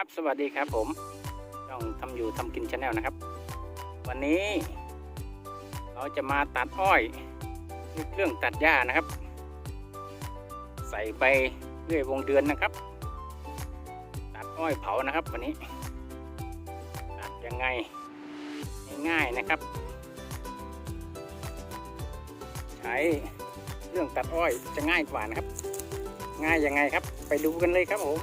ครับ สวัสดีครับผมช่องทำอยู่ทำกินชาแนลนะครับ วันนี้ เราจะมาตัดอ้อยด้วยเครื่องตัดหญ้านะครับ ใส่ใบเรื่อยวงเดือนนะครับ ตัดอ้อยเผานะครับ วันนี้ ตัดยังไงง่ายๆนะครับ ใช้เรื่องตัดอ้อยจะง่ายกว่านะครับ ง่ายยังไงครับ ไปดูกันเลยครับผม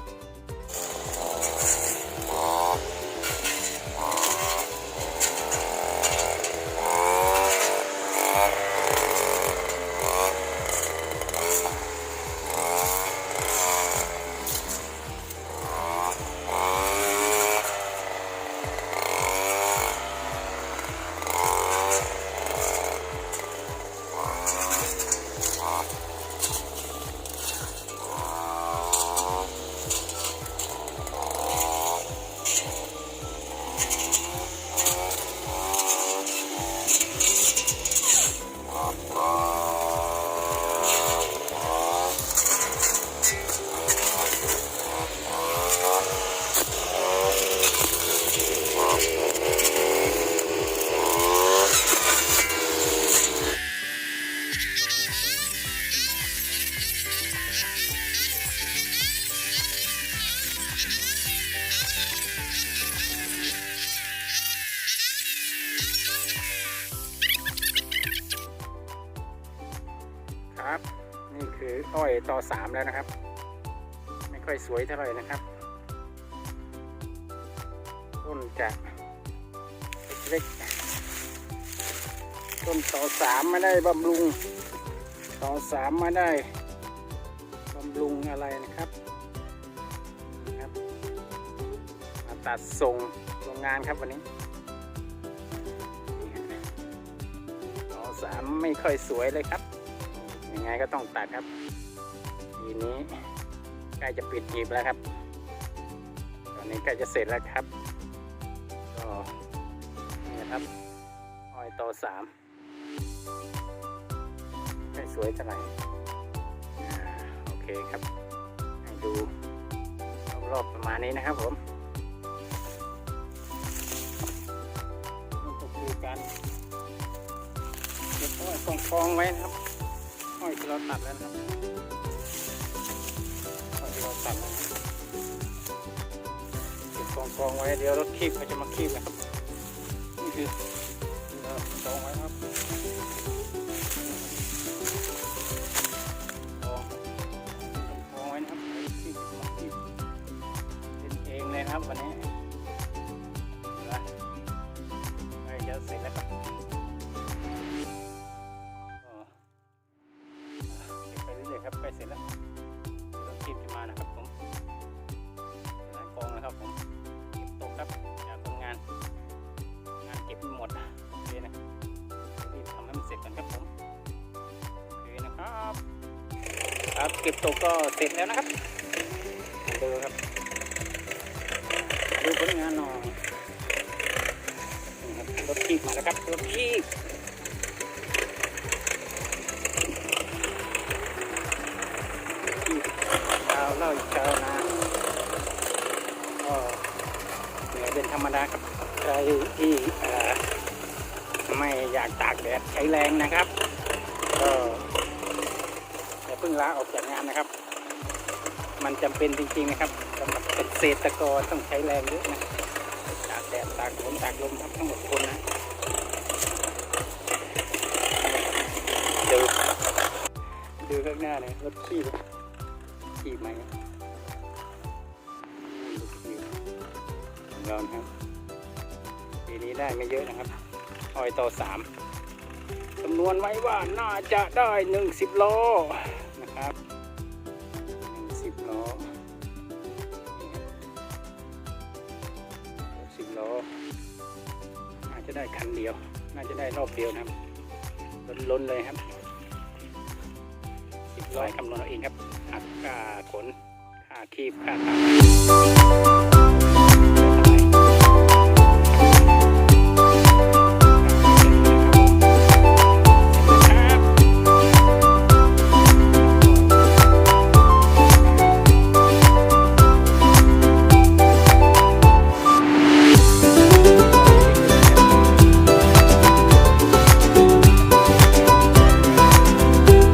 นี่คืออ้อยต่อสามแล้วนะครับ ไม่ค่อยสวยเท่าไหร่นะครับ ต้นจะเล็กๆต้นต่อสามไม่ได้บำรุง ต่อสามไม่ได้บำรุงอะไรนะครับครับ มาตัดส่งโรงงานครับวันนี้ต่อสามไม่ค่อยสวยเลยครับ ยังไงก็ต้องตัดครับทีนี้ใกล้จะปิดหีบแล้วครับ ตอนนี้ใกล้จะเสร็จแล้วครับก็นี่นะครับอ้อยโตสามไม่สวยเท่าไหร่โอเคครับ ให้ดูรอบๆประมาณนี้นะครับผมนี่ก็คือการเก็บอ้อยกองๆไว้นะครับ อ้อยที่เราตัดแล้วนะครับอ้อยที่เราตัดแล้วเก็บกองกองไว้เดี๋ยวรถคีบเขาจะมาคีบนะครับนี่คือเรากองไว้ครับกองกองไว้นะครับเดี๋ยวรถคีบมาคีบเป็นเองเลยครับวันนี้ ครับเก็บตกก็เสร็จแล้วนะครับดูครับ ดูผลงานหน่อยรถทีบมาแล้วครับรถทีบที่ชาวเล่าชาวนาก็เหนื่อยเป็นธรรมดาครับใครที่ไม่อยากตากแดดใช้แรงนะครับก็ พิ่งลาออกจากงานนะครับ มันจำเป็นจริงๆนะครับสำหรับเกษตรกรต้องใช้แรงเยอะนะตากแดดตากฝนตากลมครับทั้งหมดคนนะดูดูข้างหน้าเนี่ยรถขี้ขีบไหมครับลูกขีบของเรานะครับปีนี้ได้ไม่เยอะนะครับออยต่อสามคำนวณไว้ว่าน่าจะได้หนึ่งสิบโล นะครับสิบโลสิบล้อน่าจะได้คันเดียว น่าจะได้รอบเดียวนะครับ ล้นๆเลยครับสิบล้อยคำนวณเอาเองครับหักค่าขนค่าคีบค่าตัด